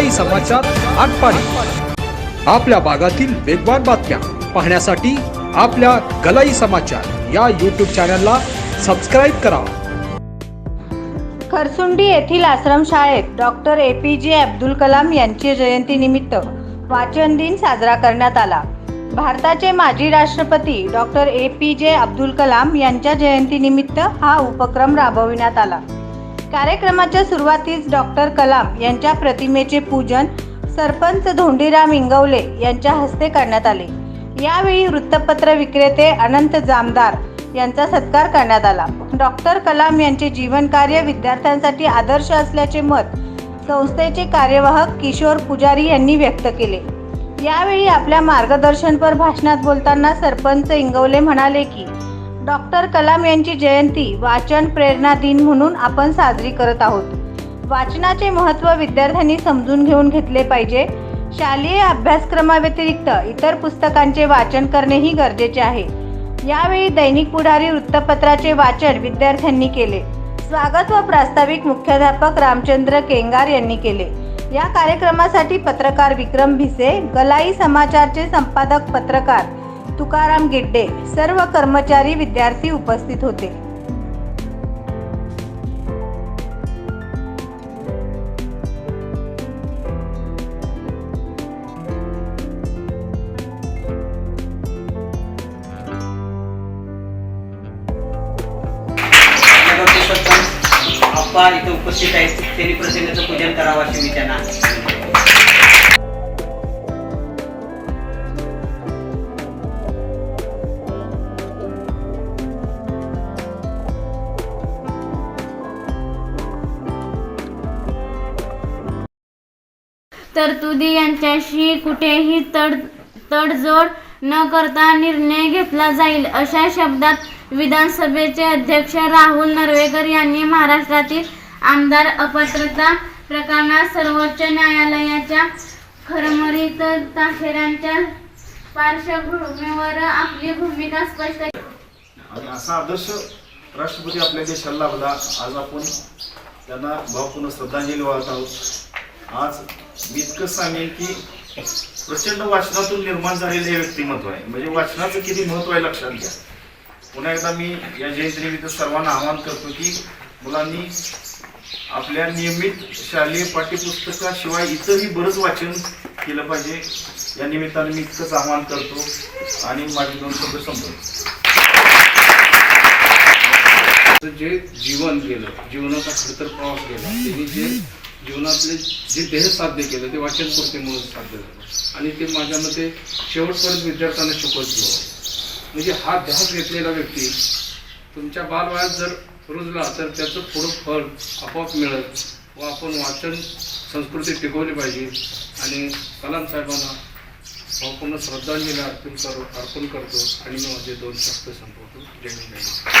सकाळी समाचार आटपाडी. आपल्या भागातील वेगवान बातम्या पाहण्यासाठी आपल्या गलाई समाचार या यूट्यूब चॅनलला सबस्क्राईब करा. खरसुंडी येथील आश्रमशाळेत डॉक्टर ए पी जे अब्दुल कलाम यांची जयंतीनिमित्त वाचन दिन साजरा करण्यात आला. भारताचे माजी राष्ट्रपती डॉक्टर ए पी जे अब्दुल कलाम यांच्या जयंतीनिमित्त हा उपक्रम राबविण्यात आला. कार्यक्रमाच्या सुरुवातीस डॉक्टर कलाम यांच्या प्रतिमेचे पूजन सरपंच धोंडीराम इंगवले यांच्या हस्ते करण्यात आले. यावेळी वृत्तपत्र विक्रेते अनंत जामदार यांचा सत्कार करण्यात आला. डॉक्टर कलाम यांचे जीवनकार्य विद्यार्थ्यांसाठी आदर्श असल्याचे मत संस्थेचे कार्यवाहक किशोर पुजारी यांनी व्यक्त केले. यावेळी आपल्या मार्गदर्शनपर भाषणात बोलताना सरपंच इंगवले म्हणाले की डॉक्टर कलाम यांची जयंती वाचन प्रेरणा दिन म्हणून आपण साजरी करत आहोत. वाचनाचे महत्त्व विद्यार्थ्यांनी समजून घेऊन घेतले पाहिजे. शालेय अभ्यासक्रमाव्यतिरिक्त इतर पुस्तकांचे वाचन करणेही गरजेचे आहे. यावेळी दैनिक पुढारी वृत्तपत्राचे वाचन विद्यार्थ्यांनी केले. स्वागत व प्रास्ताविक मुख्याध्यापक रामचंद्र केंगार यांनी केले. या कार्यक्रमासाठी पत्रकार विक्रम भिसे गलाई समाचारचे संपादक पत्रकार तुकाराम गिड्डे सर्व कर्मचारी विद्यार्थी उपस्थित होते. इथे उपस्थित आहेत त्यांनी प्रतिमेचं पूजन करावं असे मी त्यांना तरतुदी यांच्याशी कुठेही तड तडजोड न करता निर्णय घेतला जाईल अशा शब्दात विधानसभेचे अध्यक्ष राहुल नर्वेकर यांनी महाराष्ट्रातील आमदार अपात्रता प्रकरणात सर्वोच्च न्यायालयाच्या खरमरीत ताशेऱ्यांच्या पार्श्वभूमीवर आपली भूमिका स्पष्ट आणि असा आदर्श राष्ट्रपती आपल्या देशाला लाभला आज आपण त्यांना भावपूर्ण श्रद्धांजली वाहत आहोत. आज मी इतकंच सांगेन की प्रचंड वाचनातून निर्माण झालेलं हे व्यक्तिमत्व आहे. म्हणजे वाचनाचं किती महत्त्व आहे लक्षात घ्या. पुन्हा एकदा मी या जयंतीनिमित्त सर्वांना आवाहन करतो की मुलांनी आपल्या नियमित शालेय पाठ्यपुस्तकाशिवाय इतरही बरंच वाचन केलं पाहिजे. या निमित्ताने मी इतकंच आवाहन करतो आणि माझे दोन शब्द संपवतो. जे जीवन गेलं जीवनाचा खडतर प्रवास गेला त्यांनी जे जीवनातले जे ध्येय साध्य केलं ते वाचन पूर्तीमुळे साध्य झालं. आणि ते माझ्या मते शेवटपर्यंत विद्यार्थ्यांना शिकवत घेऊ म्हणजे हा ध्यास घेतलेला व्यक्ती तुमच्या बालवयात जर रुजला तर त्याचं थोडं फळ आपोआप मिळत व आपण वाचन संस्कृती टिकवली पाहिजे. आणि कलाम साहेबांना भावपूर्ण श्रद्धांजली अर्पण करू अर्पण करतो. आणि मी माझे दोन शब्द संपवतो. जय Hind.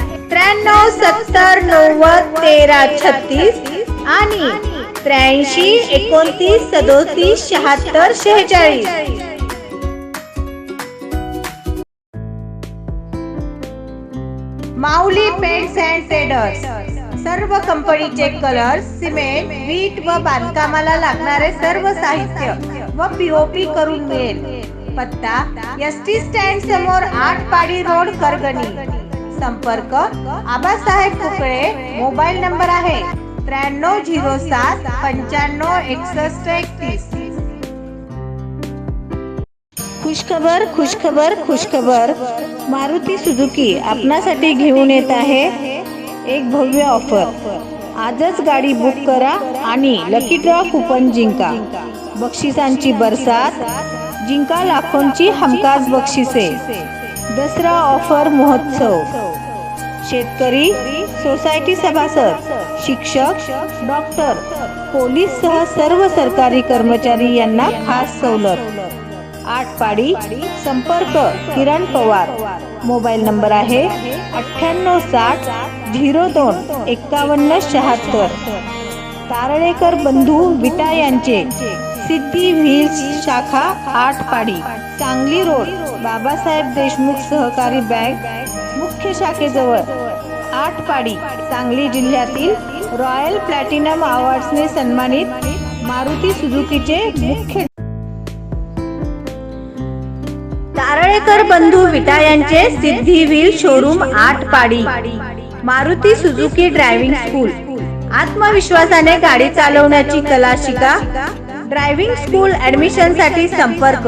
त्र्याण्णव सत्तर नव्वद तेरा छत्तीस आणि त्र्याऐंशी एकोणतीस सदोतीस शहात्तर शेहेचाळीस. माऊली पेंट्स अँड ट्रेडर्स सर्व कंपनीचे कलर सिमेंट वीट व बांधकामाला लागणारे सर्व साहित्य व पीओपी करून मिळेल. पत्ता एस टी स्टँड समोर आठ पाडी रोड करगणी. संपर्क आबासाहेब कुकळे मोबाईल नंबर आहे त्र्याण्णव झिरो सात पंच्याण्णव एकसष्ट एकतीस. खुशखबर खुशखबर खुशखबर. मारुती सुझुकी आपणासाठी घेऊन येत आहे एक भव्य ऑफर. आजच गाडी बुक करा आणि लकी ड्रॉ कुपन जिंका. बक्षिसांची बरसात जिंका लाखोंची हमखास बक्षिसे. दसरा ऑफर महोत्सव. शेतकरी सोसायटी सभासद शिक्षक डॉक्टर पोलीससह सर्व सरकारी कर्मचारी यांना खास सवलत. आठ पाडी संपर्क किरण पवार. मोबाईल नंबर आहे अठ्ठ्याण्णव साठ झिरो दोन एकावन्न शहात्तर. तारळेकर बंधू विटा यांचे सिद्धी व्हील्स शाखा आठ पाडी सांगली रोड बाबासाहेब देशमुख सहकारी बँक शाखेजवळ. आठ पाडी सांगली जिल्ह्यातील रॉयल प्लॅटिनम अवॉर्ड्सने सन्मानित मारुती सुझुकीचे मुख्य तारळेकर बंधू विटा यांचे Siddhi wheel showroom Atpadi Maruti Suzuki driving school. आत्मविश्वासाने गाडी चालवण्याची कला शिका ड्रायव्हिंग स्कूल ऍडमिशनसाठी संपर्क.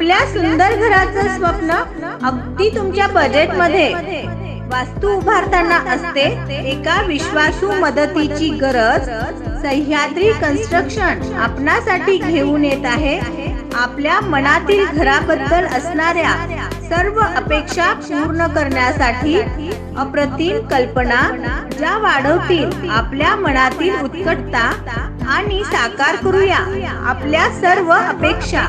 आपल्या सुंदर घराचं स्वप्न अगदी तुमच्या बजेटमध्ये. वास्तू उभारताना असते एका विश्वासू मदतीची गरज. सह्याद्री कन्स्ट्रक्शन आपणासाठी घेऊन येत आहे. आपल्या मनातील घराबद्दल असणाऱ्या सर्व अपेक्षा पूर्ण करण्यासाठी अप्रतिम कल्पना ज्या वाढवतील आपल्या मनातील उत्कटता आणि साकार करूया आपल्या सर्व अपेक्षा.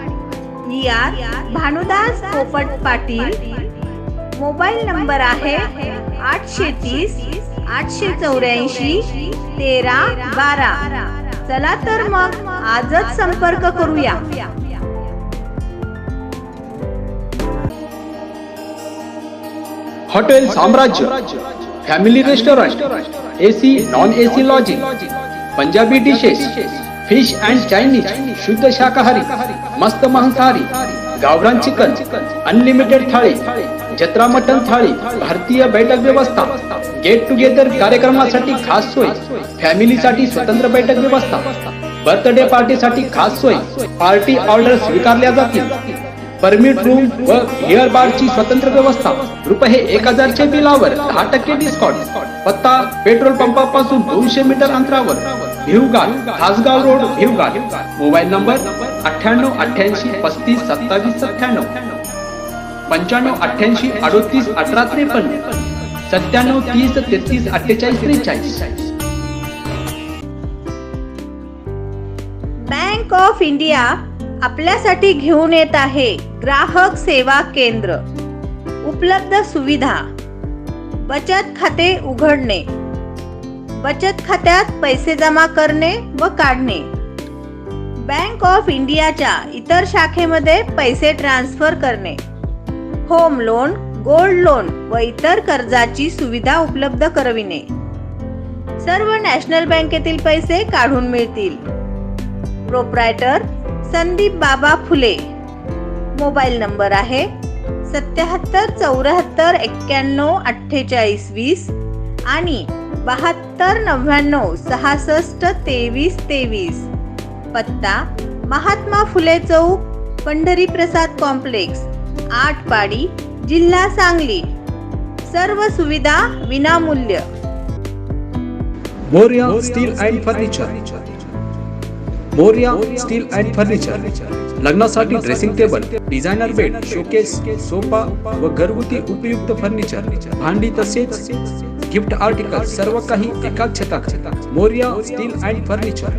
यात भानुदास पोपट पाटील. मोबाईल नंबर आहे आठशे तीस आठशे चौऱ्याऐंशी तेरा बारा. चला तर मग आजच संपर्क करूया. Hotel Samrajya family restaurant AC non AC lodging Punjabi dishes fish and Chinese शुद्ध शाकाहारी. मस्त मांसाहारी गावरान चिकन अनलिमिटेड थाळी जत्रा मटन थाळी भारतीय बैठक व्यवस्था गेट टुगेदर कार्यक्रमासाठी खास सोय फॅमिलीसाठी स्वतंत्र बैठक व्यवस्था बर्थडे पार्टीसाठी खास सोय पार्टी ऑर्डर स्वीकारल्या जातील. परमिट रूम व हेअर बारची स्वतंत्र व्यवस्था रुपये एक हजारच्या बिलावर दहा टक्के डिस्काउंट पत्ता पेट्रोल पंपापासून दोनशे मीटर अंतरावर. Bhivgaon Khasgaon road Bhivgaon mobile number अठ्ठ्याण्णव अठ्ठ्याऐंशी पस्तीस सत्तावीस सत्त्याण्णव. पंच्याण्णव अठ्ठ्याऐंशी अडोतीस अठरा त्रेपन्न. सत्त्याण्णव तीस तेहतीस अठ्ठेचाळीस त्रेचाळीस. बँक ऑफ इंडिया आपल्यासाठी घेऊन येत आहे ग्राहक सेवा केंद्र. उपलब्ध सुविधा. बचत खाते उघडणे. बचत खात्यात पैसे जमा करणे व काढणे. बँक ऑफ इंडियाच्या इतर शाखेमध्ये पैसे ट्रान्सफर करणे. होम लोन गोल्ड लोन व इतर कर्जाची सुविधा उपलब्ध करविणे. सर्व नॅशनल बँकेतील पैसे काढून मिळतील. प्रोप्रायटर संदीप बाबा फुले. मोबाईल नंबर आहे सत्याहत्तर चौऱ्याहत्तर एक्क्याण्णव अठ्ठेचाळीस वीस आणि बहात्तर नव्याण्णव सहासष्ट तेवीस तेवीस. पत्ता महात्मा फुले चौक पंढरी प्रसाद कॉम्प्लेक्स आठपाडी जिल्हा सांगली. सर्व सुविधा विनामूल्य. Morya steel and furniture. Morya steel and furniture. लग्नासाठी dressing table designer bed showcase sofa व घरगुती उपयुक्त फर्निचर. भांडी तसेच गिफ्ट आर्टिकल सर्व काही एका छतात. Morya steel and furniture.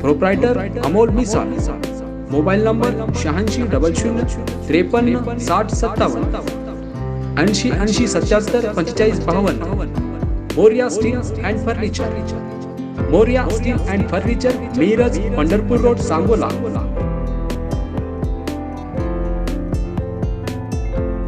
Proprietor Amol Misal mobile number शहाऐंशी डबल शून्य त्रेपन्न साठ सत्तावन्न. ऐंशी ऐंशी सत्याहत्तर पंचेचाळीस बावन्न. Morya steel and furniture. Morya steel and furniture Miraj Pandharpur road Sangola.